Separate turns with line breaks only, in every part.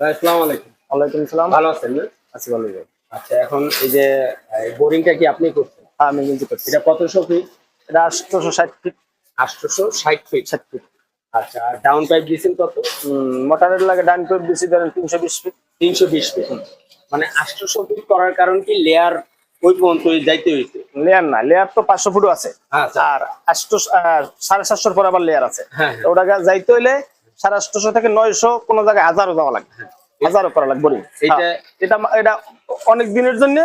আসসালামু আলাইকুম।
ওয়ালাইকুম সালাম।
ভালো আছেন না?
আছি ভালো
আচ্ছা এখন এই যে বোরিংটা কি আপনি করছেন?
হ্যাঁ আমি কিন্তু করছি।
এটা কতশো ফিট?
এটা আটশোশো ষাট ফিট।
আটশোশো ষাট ফিট?
ষাট ফিট।
আচ্ছা আর ডাউন পাইপ দিয়েছেন কত?
লাগে বেশি ধরেন তিনশো বিশ ফিট।
তিনশো বিশ ফিট। মানে আটশোশো ফিট করার কারণ কি লেয়ার ওই পর্যন্ত যাইতে হয়েছে
লেয়ার না লেয়ার তো পাঁচশো ফুটও আছে।
আচ্ছা।
আর আটশো সাড়ে সাতশোর পর আবার লেয়ার আছে।
হ্যাঁ,
তো ওটা যাইতে হইলে সাড়ে আটশোশো থেকে নয়শো কোনো জায়গায় হাজারও যাওয়া লাগবে। হাজারও করা লাগবে বোরিং
হ্যাঁ।
হ্যাঁ, এটা এটা অনেক দিনের জন্য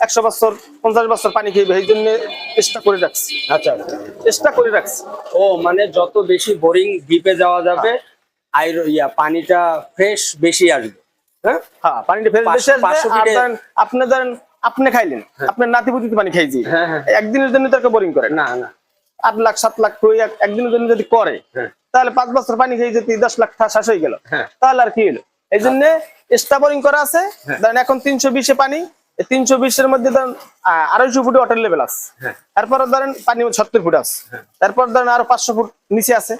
একশো বছর পঞ্চাশ বছর পানি খেয়ে এই জন্য চেষ্টা করে রাখছি
আচ্ছা।
চেষ্টা করে রাখছি
ও মানে যত বেশি বোরিং ডিপে যাওয়া যাবে আইর ইয়া পানিটা ফ্রেশ বেশি আসবে। হ্যাঁ?
হ্যাঁ পানিটা বেশি আসবে ধরেন আপনি ধরেন আপনি খাইলেন আপনার নাতিপুতিতে পানি খাইছি
হ্যাঁ, হ্যাঁ।
একদিনের জন্য তাকে বোরিং করে
না। না
আট লাখ সাত লাখ একদিনের জন্য যদি করে
হ্যাঁ।
তাহলে পাঁচ বছর পানি খেয়ে যদি দশ লাখ শেষ হয়ে গেল
হ্যাঁ।
তাহলে আর কি হলো? এই জন্য এক্সট্রা বোরিং করা আছে। ধরেন এখন তিনশো বিশে পানি তিনশো বিশের মধ্যে ধরেন আড়াইশো ফুট ওয়াটার লেভেল আছে।
হ্যাঁ।
তারপরে ধরেন পানি সত্তর ফুট আছে। তারপর ধরেন আরও পাঁচশো ফুট নিচে আছে।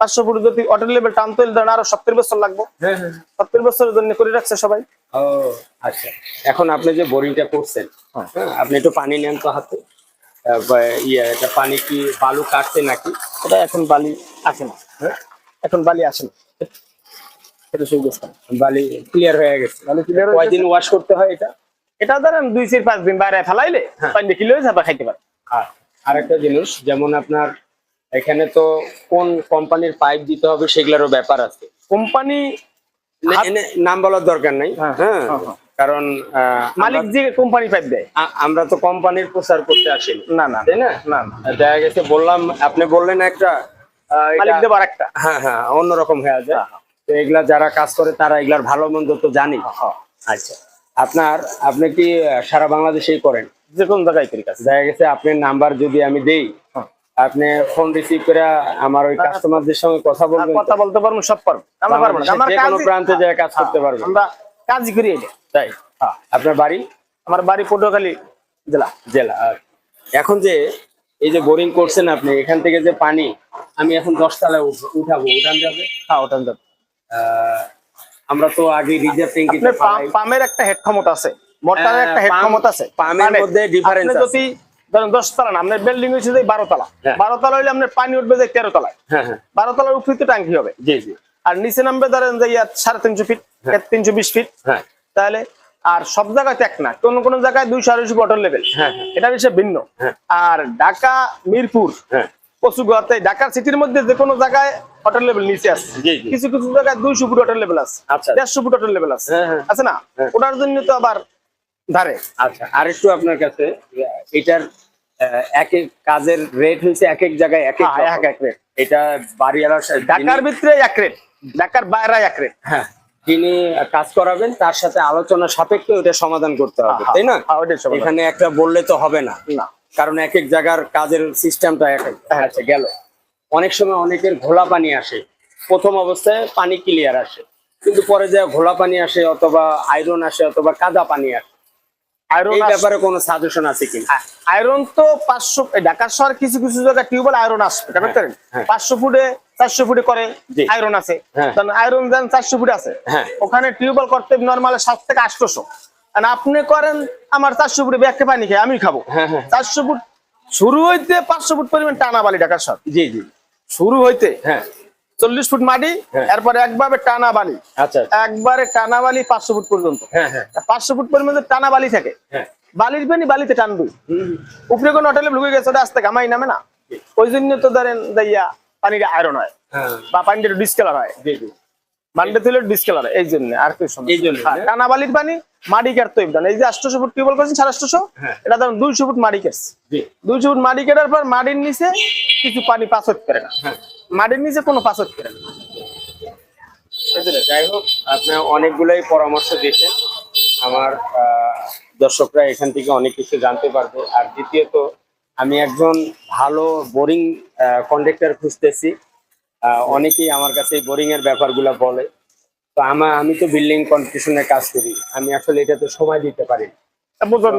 পাঁচশো ফুট যদি ওয়াটার লেভেল টানতে হলে ধরেন আরও সত্তর বছর লাগবে।
হ্যাঁ হ্যাঁ।
সত্তর বছরের জন্য করে রাখছে সবাই।
আচ্ছা। এখন আপনি যে বোরিংটা করছেন
হ্যাঁ।
হ্যাঁ আপনি একটু পানি নেন তো হাতে। ইয়ে এটা পানি কি বালু কাটছে নাকি?
এটা এখন বালি আসে না।
হ্যাঁ?
এখন বালি আসে না। এটা সেই
বালি ক্লিয়ার হয়ে গেছে।
বালি clear
কয়দিন ওয়াশ করতে হয় এটা?
এটা ধরেন দুই চার পাঁচ দিন বাইরে ফেলাইলে
হ্যাঁ।
পানি কিলো খাইতে পারে।
আর আরেকটা জিনিস যেমন আপনার এখানে তো কোন কোম্পানির পাইপ দিতে হবে সেগুলোরও ব্যাপার আছে।
কোম্পানি
নাম বলার দরকার নাই।
হ্যাঁ,
হ্যাঁ। কারণ
মালিক যে কোম্পানি পাইপ দেয়।
আমরা তো কোম্পানির প্রচার করতে আসিনি।
না না
তাই না?
না
দেখা গেছে বললাম আপনি বললেন একটা
মালিক
হ্যাঁ হ্যাঁ অন্যরকম হয়ে যায়
হ্যাঁ।
তো এগুলা যারা কাজ করে তারা এগুলার ভালো মন্দ তো জানি।
হ্যাঁ।
আচ্ছা। আপনার আপনি কি সারা বাংলাদেশেই করেন?
যে কোন জায়গায় করি কাজ।
দেখা গেছে আপনার নাম্বার যদি আমি দেই। আপনি ফোন রিসিভ করে আমার ওই কাস্টমারদের সঙ্গে কথা বলবেন
কথা বলতে পারব সব পারব। আমরা পারব
প্রান্তে যায় কাজ করতে পারবেন।
আমরা কাজই করি এটা।
তাই?
হ্যাঁ।
আপনার বাড়ি?
আমার বাড়ি পটুয়াখালী জেলা।
জেলা এখন যে এই যে বোরিং করছেন আপনি এখান থেকে যে পানি আমি এখন দশ তলায় উঠ- উঠাবো উঠান যাবে?
হ্যাঁ ওটা যাবে।
আমরা তো আগে রিজার্ভ
পাম- পামের একটা হেড ক্ষমতা আছে। মোটরের
হ্যাঁ,
একটা হেড ক্ষমতা আছে।
পামের মধ্যে আছে।
ধরেন দশ তলা না আপনার বিল্ডিং হচ্ছে যে বারো তলা
হ্যাঁ।
বারো তলা হইলে আপনার পানি উঠবে যে তেরো তলায়
হ্যাঁ হ্যাঁ।
বারো তলার উপরে তো ট্যাঙ্কি হবে।
জি জি।
আর নিচে নামবে ধরেন যে সাড়ে তিনশো ফিট তিনশো বিশ ফিট
হ্যাঁ।
তাহলে আর সব জায়গায় তো এক না কোন কোন জায়গায় দুইশো আড়াইশো ওয়াটার লেভেল
হ্যাঁ, হ্যাঁ।
এটা বিষয়ে ভিন্ন
হ্যাঁ।
আর ঢাকা মিরপুর
হ্যাঁ
কচুগুয়াতে ঢাকার সিটির মধ্যে যে কোনো জায়গায় ওয়াটার লেভেল নিচে আছে। কিছু কিছু জায়গায় দুইশো ফুট ওয়াটার লেভেল আছে
আচ্ছা।
দেড়শো ফুট ওয়াটার লেভেল আছে। আছে না। ওটার জন্য তো আবার ধারে
আচ্ছা আর একটু আপনার কাছে এটার এক এক কাজের রেট হয়েছে এক এক জায়গায় এক এক।
এক rate।
এটা বাড়িওয়ালার
ঢাকার ভিতরে এক রেট ঢাকার বাইরে এক রেট
হ্যাঁ যিনি কাজ করাবেন তার সাথে আলোচনা সাপেক্ষে ওটা সমাধান করতে হবে
হ্যাঁ,
তাই না?
হ্যাঁ।
এখানে একটা বললে তো হবে না। কারণ এক এক জায়গার কাজের সিস্টেমটা এক এক আচ্ছা গেল। অনেক সময় অনেকের ঘোলা পানি আসে প্রথম অবস্থায় পানি ক্লিয়ার আসে কিন্তু পরে যা ঘোলা পানি আসে অথবা আয়রন আসে অথবা কাদা পানি আসে।
আয়রন
ব্যাপারে কোনো সাজেশন আছে কি?
আয়রন তো পাঁচশো ঢাকার শহর কিছু কিছু জায়গায় টিউবওয়েল আয়রন আসবে?
হ্যাঁ।
পাঁচশো ফুটে চারশো ফুটে করে আয়রন আছে।
হ্যাঁ।
আয়রন দেন চারশো ফুটে আছে
হ্যাঁ।
ওখানে টিউবওয়েল করতে নর্মাল সাত থেকে আটশোশো। আপনি করেন আমার চারশো ফুটে ব্যাগকে পানি খাই আমি খাব।
হ্যাঁ, হ্যাঁ।
চারশো ফুট শুরু হইতে পাঁচশো ফুট পরিমাণ টানা বালি ঢাকার শহর।
জি জি।
শুরু হইতে
হ্যাঁ।
চল্লিশ ফুট মাটি
হ্যাঁ।
এরপরে একভাবে টানা বালি।
আচ্ছা
একবারে টানা বালি পাঁচশো ফুট পর্যন্ত।
হ্যাঁ হ্যাঁ।
পাঁচশো ফুট পরিমাণ যে টানা বালি থাকে
হ্যাঁ।
বালির পানি বালিতে টানবই।
হুম,
উপরে কোনো হোটেলে ঢুকে গেছে ওটা আস্তে গামাই নামে না। ওই জন্য তো ধরেন যাইয়া পানিটা আয়রন হয়
হ্যাঁ।
বা পানিটা ডিসকালার হয়। ডিসকালার এই জন্য আর কি
এই জন্য,
হ্যাঁ, পানি কাটতে এই যে আটশোশো ফুট টিউবওয়েল করেছেন সাড়ে আটশোশো
হ্যাঁ।
এটা ধরেন দুইশো ফুট মাটি কাটছে।
জি।
দুইশো ফুট মাটি কাটার পর মাটির নিচে কিছু পানি পাঁচত করে না। মাটির নিচে কোনো পাঁচত করে না।
যাই হোক আপনি অনেকগুলাই পরামর্শ দিয়েছেন। আমার দর্শকরা এখান থেকে অনেক কিছু জানতে পারবে। আর দ্বিতীয়ত আমি একজন ভালো বোরিং কন্ডাক্টর খুঁজতেছি। অনেকেই আমার কাছে এই বোরিং এর ব্যাপারগুলো বলে। তো আমার আমি তো বিল্ডিং কন্ট্রাকশনে কাজ করি। আমি আসলে এটাতে সময় দিতে পারি না।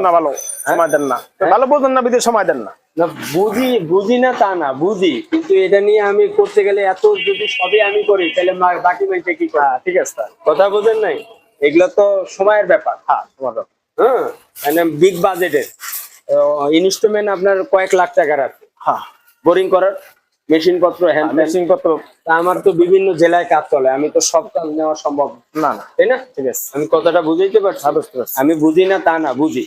না ভালো সময় দেন না। ভালো বোঝেন না বিদে সময় দেন না।
না বুঝি বুঝি না তা না বুঝি। কিন্তু এটা নিয়ে আমি করতে গেলে এত যদি সবই আমি করি তাহলে বাকি মেয়েটা কি করে
হ্যাঁ ঠিক আছে
কথা বোঝেন নাই? এগুলো তো সময়ের ব্যাপার।
হ্যাঁ তোমার
হ্যাঁ মানে বিগ বাজেটের ইনস্ট্রুমেন্ট আপনার কয়েক লাখ টাকার আছে।
হ্যাঁ
বোরিং করার মেশিন পত্র হ্যান্ড
মেশিন কত
আমার তো বিভিন্ন জেলায় কাজ চলে আমি তো সব কাজ নেওয়া সম্ভব না,
না।
তাই না?
ঠিক আছে।
আমি কথাটা বুঝাইতে পারছি?
হ্যাঁ
আমি বুঝি না তা না বুঝি।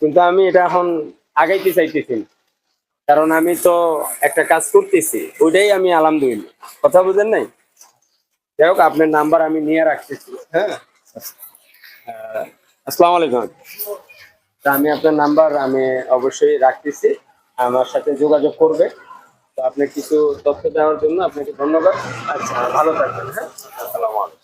কিন্তু আমি এটা এখন আগাইতে চাইতেছি কারণ আমি তো একটা কাজ করতেছি ওইটাই আমি আলহামদুলিল্লাহ। কথা বুঝেন নাই? যাই হোক আপনার নাম্বার আমি নিয়ে রাখতেছি। হ্যাঁ। আসসালামু আলাইকুম। তা আমি আপনার নাম্বার আমি অবশ্যই রাখতেছি। আমার সাথে যোগাযোগ করবে। তো আপনি কিছু তথ্য দেওয়ার জন্য আপনাকে ধন্যবাদ। আচ্ছা ভালো থাকবেন হ্যাঁ? আসসালামু আলাইকুম।